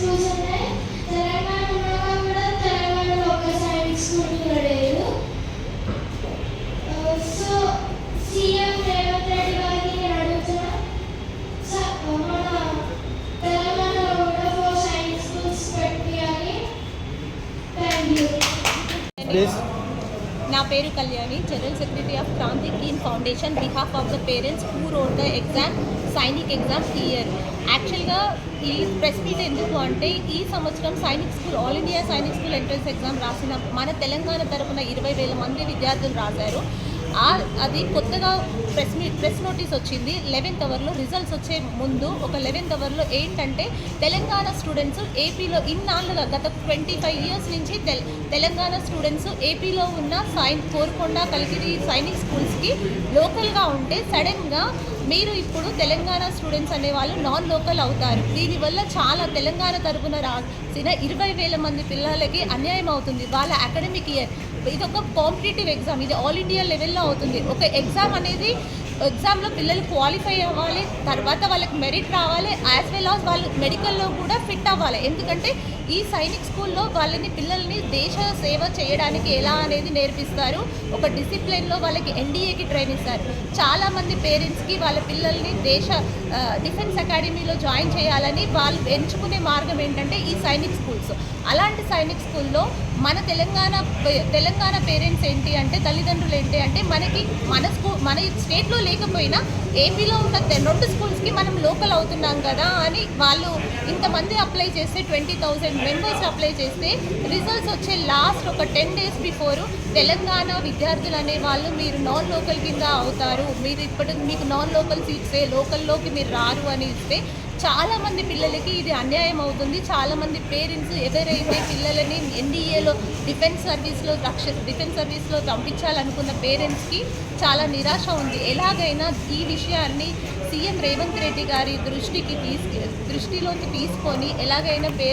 Schools ఉన్నాయి తెలంగాణ ఉన్నాగా కూడా తెలంగాణలో ఒక సైనిక్ స్కూల్ కూడా లేదు సో సీఎం రేవంత్ రెడ్డి గారికి నేను అడుగుతున్నా స- మన తెలంగాణలో కూడా ఫోర్ సైనిక్ స్కూల్స్ పెట్టియాలి థ్యాంక్ యూ పేరు Kalyani general secretary of Kranti Keen foundation behalf of the parents who wrote the exam Sainik exam year actually ఈ ప్రెస్ మీట్ ఎందుకు అంటే ఈ సంవత్సరం Sainik school all India Sainik school entrance exam రాసిన మన తెలంగాణ తరపున ఇరవై వేల మంది విద్యార్థులు రాశారు. అది కొత్తగా ప్రెస్ మీ ప్రెస్ నోటీస్ వచ్చింది. లెవెన్త్ అవర్లో రిజల్ట్స్ వచ్చే ముందు ఒక లెవెన్త్ అవర్లో ఏంటంటే తెలంగాణ స్టూడెంట్స్ ఏపీలో ఇన్నాళ్ళుగా గత ట్వంటీ ఫైవ్ ఇయర్స్ నుంచి తెల్ తెలంగాణ స్టూడెంట్స్ ఏపీలో ఉన్న సైన్ కోరుకొండ కలిగిరి సైనిక్ స్కూల్స్కి లోకల్గా ఉంటే సడన్గా మీరు ఇప్పుడు తెలంగాణ స్టూడెంట్స్ అనే వాళ్ళు నాన్ లోకల్ అవుతారు. దీనివల్ల చాలా తెలంగాణ తరపున రాసిన ఇరవై వేల మంది పిల్లలకి అన్యాయం అవుతుంది. వాళ్ళ అకాడమిక్ ఇయర్ ఇది ఒక కాంపిటేటివ్ ఎగ్జామ్ ఇది ఆల్ ఇండియా లెవెల్లో అవుతుంది. ఒక ఎగ్జామ్ అనేది ఎగ్జామ్లో పిల్లలు క్వాలిఫై అవ్వాలి తర్వాత వాళ్ళకి మెరిట్ రావాలి యాజ్ వెల్ ఆస్ వాళ్ళు మెడికల్లో కూడా ఫిట్ అవ్వాలి. ఎందుకంటే ఈ సైనిక్ స్కూల్లో వాళ్ళని పిల్లల్ని దేశ సేవ చేయడానికి ఎలా అనేది నేర్పిస్తారు. ఒక డిసిప్లిన్లో వాళ్ళకి ఎన్డీఏకి ట్రైన్ ఇస్తారు. చాలామంది పేరెంట్స్కి వాళ్ళ పిల్లల్ని దేశ డిఫెన్స్ అకాడమీలో జాయిన్ చేయాలని వాళ్ళు ఎంచుకునే మార్గం ఏంటంటే ఈ సైనిక్ స్కూల్స్. అలాంటి సైనిక్ స్కూల్లో మన తెలంగాణ తెలంగాణ పేరెంట్స్ ఏంటి అంటే తల్లిదండ్రులు ఏంటి అంటే మనకి మన స్కూల్ మన స్టేట్లో లేకపోయినా ఏపీలో ఉన్న రెండు స్కూల్స్కి మనం లోకల్ అవుతున్నాం కదా అని వాళ్ళు ఇంతమంది అప్లై చేస్తే ట్వంటీ థౌజండ్ మెంబర్స్ అప్లై చేస్తే రిజల్ట్స్ వచ్చే లాస్ట్ ఒక టెన్ డేస్ బిఫోర్ తెలంగాణ విద్యార్థులు అనే వాళ్ళు మీరు నాన్ లోకల్ కింద అవుతారు. మీరు ఇప్పటికి మీకు నాన్ లోకల్ సీట్సే లోకల్లోకి మీరు రారు అని ఇస్తే చాలా మంది పిల్లలకి ఇది అన్యాయం అవుతుంది. చాలా మంది పేరెంట్స్ ఎవరైతే పిల్లలని ఎన్డీఏలో డిఫెన్స్ సర్వీస్లో రక్ష డిఫెన్స్ సర్వీస్లో పంపించాలనుకున్న పేరెంట్స్కి చాలా నిరాశ ఉంది. ఎలాగైనా ఈ విషయాన్ని సీఎం రేవంత్ రెడ్డి గారి దృష్టికి తీసుకు దృష్టిలోకి తీసుకొని ఎలాగైనా పే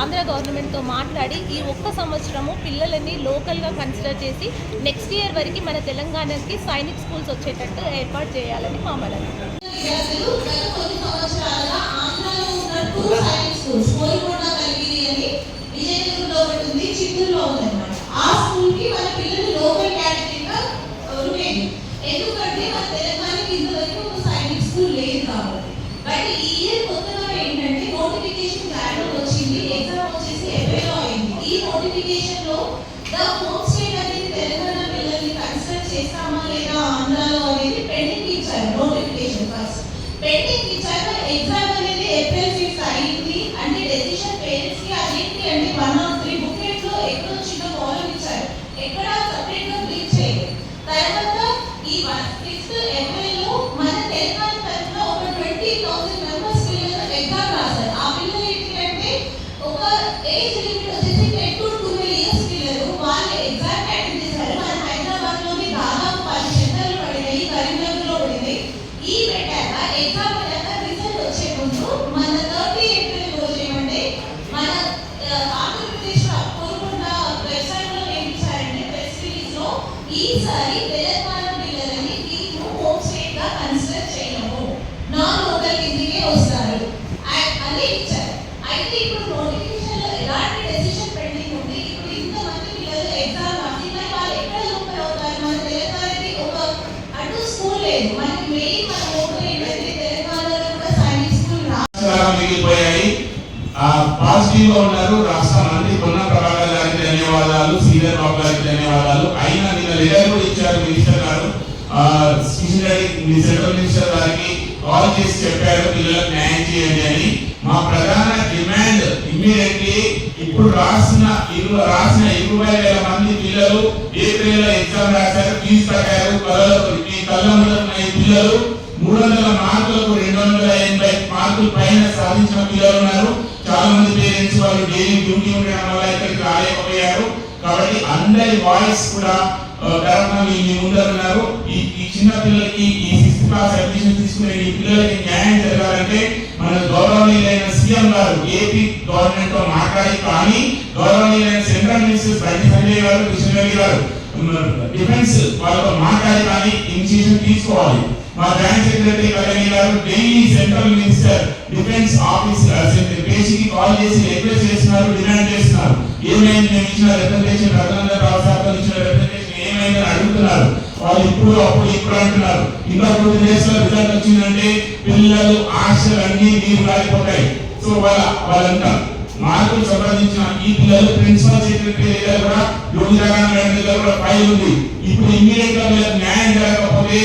ఆంధ్ర గవర్నమెంట్తో మాట్లాడి ఈ ఒక్క సంవత్సరము పిల్లలని లోకల్గా కన్సిడర్ చేసి నెక్స్ట్ ఇయర్ వరకు మన తెలంగాణకి సైనిక్ స్కూల్స్ వచ్చేటట్టు ఏర్పాటు చేయాలని మా నోటిఫికేషన్లో ద హోమ్ స్టేట్ అనేది తెలంగాణ పిల్లల్ని కన్సిడర్ చేస్తామా లేదా ఆంధ్రాలో అనేది పెండింగ్ ఇచ్చారు నోటిఫికేషన్ ఫస్ట్ పెండింగ్ ఇచ్చాక ఎగ్జామ్ అనేది ఏప్రిల్ ఫిఫ్త్ అయింది అంటే డెసిషన్ పేరెంట్స్కి అదేంటి అంటే వన్ నాట్ త్రీ బుక్లెట్లో ఎక్కడో చిన్న కాలం ఇచ్చారు ఎక్కడ సపరేట్గా బ్రీచ్ చేయలేదు తర్వాత ఈ సిక్స్త్ ఏప్రిల్లో మన తెలంగాణ తరఫున ఒక ట్వంటీ థౌసండ్ మెంబర్స్ పిల్లలు ఎగ్జామ్ రాశారు ఆ పిల్లలు ఏంటి అంటే ఒక ఏజ్ లిమిట్ వచ్చేసి టెన్ టు ట్వెల్వ్ ఇయర్స్ పిల్లలు వాళ్ళు ఎగ్జామ్ అటెండ్ చేశారు మన హైదరాబాద్లోని దాదాపు పది సెంటర్లు పడినాయి కరీంనగర్లో పడినాయి ఈ పెట్టాక ఎగ్జామ్ పెట్టాక రిజల్ట్ వచ్చే ముందు మన థర్టీ ఏప్రిల్ రోజు ఏమంటే మన ఆ, ఆంధ్రప్రదేశ్ కోరుకున్న వెబ్సైట్లో ఏం ఇచ్చారంటే ప్రెస్ రిలీజ్లో ఈసారి తెలంగాణ పిల్లలని మేము హోమ్ స్టేట్గా కన్సిడర్ చేయము నాన్ లోకల్ కిందకే వస్తారు ఆ- అని ఇచ్చారు అయితే ఇప్పుడు నోటిఫికేషన్లో ఎలాంటి డెసిషన్ పెండింగ్ ఉంది ఇప్పుడు ఇంతమంది పిల్లలు ఎగ్జామ్ రాసి మరి వాళ్ళు ఎక్కడ లోకల్ అవుతారు మన తెలంగాణకి ఒక అటు స్కూల్ లేదు మనకి మెయిన్ మన లోకల్ ఏంటంటే తెలంగాణలో కూడా సైనిక్ స్కూల్ రా చాలా మిగిలిపోయాయి ఆ పాజిటివ్గా ఉన్నారు రాష్ట్ర మంత్రి పొన్న గారికి ధన్యవాదాలు సీనియర్ బాబు గారికి ధన్యవాదాలు. అయినా నిన్న లెటర్ కూడా ఇచ్చారు మినిస్టర్ గారు. సెంట్రల్ మినిస్టర్ గారికి కాల్ చేసి చెప్పారు పిల్లలకు న్యాయం చేయండి అని. మా ప్రధాన డిమాండ్ ఇమ్మీడియట్లీ ఇప్పుడు రాసిన ఇరు రాసిన ఇరవై వేల మంది పిల్లలు ఏప్రిల్లో ఎగ్జామ్ రాశారు ఫీజు కట్టారు కళ్ళలో మీ కళ్ళ పిల్లలు మూడు వందల మార్కులకు రెండు వందల ఎనభై మార్కులు పైన సాధించిన పిల్లలు ఉన్నారు. చాలా మంది పేరెంట్స్ వాళ్ళు డైలీ డ్యూటీ ఉండడం వల్ల ఇక్కడికి రాలేకపోయారు. కాబట్టి అందరి వాయిస్ కూడా ఆ, తరఫున ఈ చిన్న పిల్లలకి ఈ సిక్స్త్ క్లాస్ అడ్మిషన్ తీసుకునే ఈ పిల్లలకి న్యాయం జరగాలంటే మన గౌరవనీయులైన సీఎం గారు ఏపీ గవర్నమెంట్తో మాట్లాడి కానీ గౌరవనీయులైన సెంట్రల్ మినిస్టర్ బండి సంజయ్ గారు కిషన్ రెడ్డి గారు డిఫెన్స్ వాళ్ళతో మాట్లాడి కానీ ఇనిషియేషన్ తీసుకోవాలి. మా joint secretary Kalyani garu daily central minister defence office పేషీకి call చేసి రిక్వెస్ట్ చేస్తున్నారు డిమాండ్ చేస్తున్నారు. ఏమైంది? నేను ఇచ్చిన రిప్రజెంటేషన్ రఘునందన్ రావు సార్ ఇచ్చిన రిప్రజెంటేషన్ ఏమైంది అడుగుతున్నారు. వాళ్ళు ఇప్పుడు అప్పుడు ఇప్పుడు అంటున్నారు. ఇంకా టూ డేస్లో రిజల్ట్ వచ్చిందంటే పిల్లలు ఆశలు అన్ని నీరు రాలిపోతాయి సో వాళ్ళ వాళ్ళంతా మార్కులు సంపాదించిన ఈ పిల్లలు ప్రిన్సిపల్ సెక్రటరీ దగ్గర కూడా యోగి జగన్ మేడం దగ్గర కూడా ఫైల్ ఉంది. ఇప్పుడు ఇమ్మీడియట్గా వీళ్ళకి న్యాయం జరగకపోతే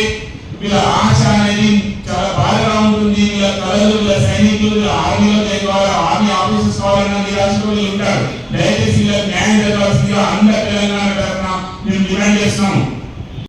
వీళ్ళ ఆశ అనేది చాలా బాధగా ఉంటుంది. వీళ్ళ ప్రజలు సైనికులు ఆర్మీలో కావాలి ఆర్మీ ఆఫీసర్స్ కావాలన్న నిరాశలో ఉంటారు. దయచేసి న్యాయం జరగాల్సిందిగా అందరి తెలంగాణ తరఫున మేము డిమాండ్ చేస్తున్నాము.